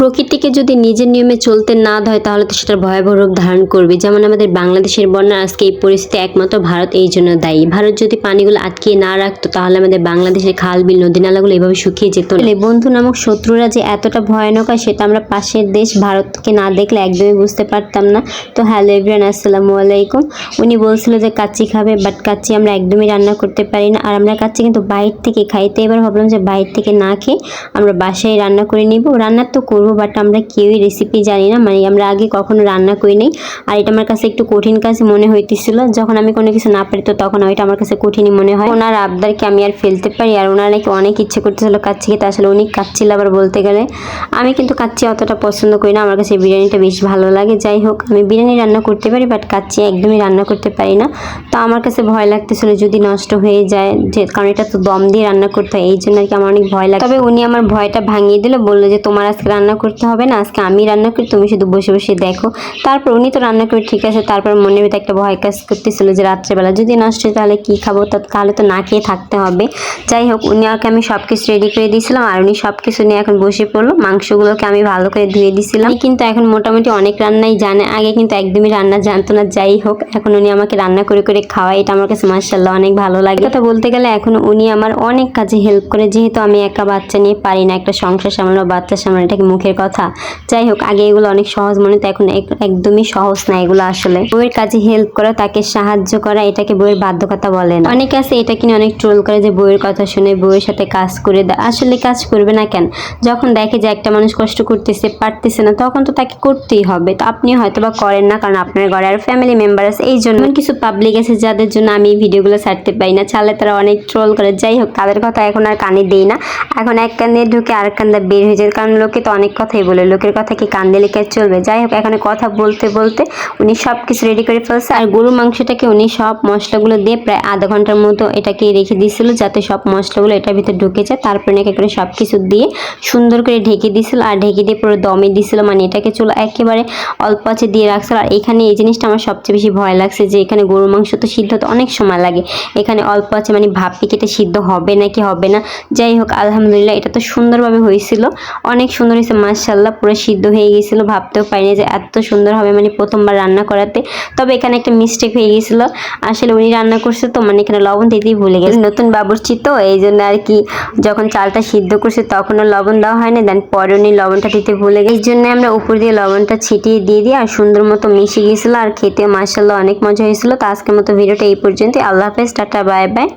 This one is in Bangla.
প্রকৃতিকে যদি নিজের নিয়মে চলতে না হয় তাহলে তো সেটার ভয়াবহ রূপ ধারণ করবে। যেমন আমাদের বাংলাদেশের বন্যা আজকে এই পরিস্থিতি একমাত্র ভারত, এই জন্য দায়ী। ভারত যদি পানিগুলো আটকিয়ে না রাখতো, তাহলে আমাদের বাংলাদেশের খাল, বিল নদী নালাগুলো এভাবে শুকিয়ে যেত। বন্ধু নামক শত্রুরা যে এতটা ভয়ানক হয়, সেটা আমরা পাশের দেশ ভারতকে না দেখলে একদমই বুঝতে পারতাম না। তো হ্যালো এভরিয়ান আসসালামু আলাইকুম। উনি বলছিল যে কাচ্চি খাবে, বাট কাচ্চি আমরা একদমই রান্না করতে পারি না। আর আমরা কাচ্চি কিন্তু বাইরে থেকে খাই। তো এবার ভাবলাম যে বাইর থেকে না খেয়ে আমরা বাসায় রান্না করে নিব। রান্না তো করব বাট আমরা কেউই রেসিপি জানি না। মানে আমরা আগে কখনো রান্না করি নাই। আর এটা আমার কাছে একটু কঠিন কাজ মনে হইতেছিল। যখন আমি কোনো কিছু না পারি, তো তখন ওইটা আমার কাছে কঠিনই মনে হয়। ওনার আবদারকে আমি আর ফেলতে পারি, আর ওনার নাকি অনেক ইচ্ছে করতেছিল কাচ্চি খেতে। আসলে উনি কাচ্চি আবার বলতে গেলে। আমি কিন্তু কাচ্চি অতটা পছন্দ করি না। আমার কাছে বিরিয়ানিটা বেশ ভালো লাগে। যাই হোক, আমি বিরিয়ানি রান্না করতে পারি বাট কাচ্চি একদমই রান্না করতে পারি না। তো আমার কাছে ভয় লাগতেছিল যদি নষ্ট হয়ে যায়, যে কারণ এটা তো দম দিয়ে রান্না করতে হয়, এই জন্য আর কি আমার অনেক ভয় লাগে তবে উনি আমার ভয়টা ভাঙিয়ে দিল, বলল যে তোমার আজকে রান্না করতে হবে না, আজকে আমি রান্না করি, তুমি শুধু বসে বসে দেখো। তারপর উনি তো রান্না করে ঠিক আছে, তারপর মনের ভিতরে একটা ভয় কাজ করতেছিল যে রাত্রেবেলা যদি নষ্ট তাহলে কি খাব? তাহলে তো না খেয়ে থাকতে হবে। যাই হোক, উনি আমাকে আমি সব কিছু রেডি করে দিয়েছিলাম, আর উনি সব কিছু নিয়ে এখন বসে পড়ল। মাংসগুলোকে আমি ভালো করে ধুয়ে দিয়েছিলাম। কিন্তু এখন মোটামুটি অনেক রান্নাই জানে, আগে কিন্তু একদমই রান্না জানতো না। যাই হোক, এখন উনি আমাকে রান্না করে করে খাওয়ায়, এটা আমার কাছে মার্শাল্লাহ অনেক ভালো লাগে। কথা বলতে গেলে এখন উনি আমার অনেক কাজে হেল্প করে, যেহেতু আমি একা বাচ্চা নিয়ে পারি না, একটা সংসার সামলানো, বাচ্চা সামলানো এটা কি মুখের কথা। যাই হোক, আগে এগুলো অনেক সহজ মনে হতো এখন একদমই সহজ না এগুলো আসলে। বউয়ের কাজে হেল্প করা, তাকে সাহায্য করা, এটাকে বউয়ের বাধ্যকতা বলে না। অনেকে আছে এটা কিনে অনেক ট্রোল করে যে বউয়ের কথা শুনে বউয়ের সাথে কাজ করে দেয় আসলে কাজ করবে না কেন? যখন দেখে যে একটা মানুষ কষ্ট করতেছে, পারতেছে না, তখন তো তাকে করতেই হবে। তো আপনি হয়তো বা করেন না, কারণ আপনার ঘরে আর ফ্যামিলি মেম্বার আছে। এই জন্য কিছু পাবলিক আছে যাদের জন্য আমি ভিডিওগুলো ছাড়তে পারি না। ছাড়লে তারা অনেক ট্রোল করে। যাই হোক, তাদের কথা এখন আর কানে দেই না। এখন এক কান দিয়ে ঢুকে আর কান দিয়ে বের হয়ে যায়, কারণ লোকে তো অনেক কথাই বলে, লোকের কথা কি কান দিলে কি চলবে? যাই হোক, এখানে কথা বলতে বলতে উনি সব কিছু রেডি করে ফেলছে। আর গরু মাংসটাকে উনি সব মশলাগুলো দিয়ে প্রায় আধা ঘণ্টার মতো এটাকে রেখে দিয়েছিল, যাতে সব মশলাগুলো এটার ভিতরে ঢুকে যায়। তারপরে নাকি করে সব কিছু দিয়ে সুন্দর করে ঢেকে দিয়েছিল, আর ঢেকে দিয়ে পুরো দমে দিয়েছিল। মানে এটাকে চুলা একেবারে অল্প আছে দিয়ে রাখছিল। আর এখানে এই জিনিসটা আমার সবচেয়ে বেশি ভয় লাগছে যে এখানে গরুর মাংস তো সিদ্ধ হতে অনেক সময় লাগে। এখানে অল্প আছে মানে ভাব পিকেটে সিদ্ধ হবে নাকি হবে না? যাই হোক, আলহামদুলিল্লাহ এটা তো সুন্দরভাবে হয়েছিল। অনেক সুন্দর হয়েছে মার্শাল্লাহ পুরো সিদ্ধ হয়ে গিয়েছিল, ভাবতেও পারিনি যে এত সুন্দর হবে মানে প্রথমবার রান্না করাতে। তবে এখানে একটা মিস্টেক হয়ে গিয়েছিল, আসলে উনি রান্না করছে তো মানে এখানে লবণ দিতেই ভুলে গেছে। নতুন বাবুর্চি তো, এই জন্য আর কি, যখন চালটা সিদ্ধ করছে তখনও লবণ দেওয়া হয় না দেন পরে উনি লবণটা দিতে ভুলে গেছে। এই জন্য আমরা উপর দিয়ে লবণটা ছিটিয়ে দিয়ে দিই আর সুন্দর মতো মিশে গিয়েছিল, আর খেতে মার্শাল্লাহ অনেক মজা হয়েছিল। তো আজকের মতো ভিডিওটা এই পর্যন্ত আল্লাহ হাফেজ, টাটা বাই বাই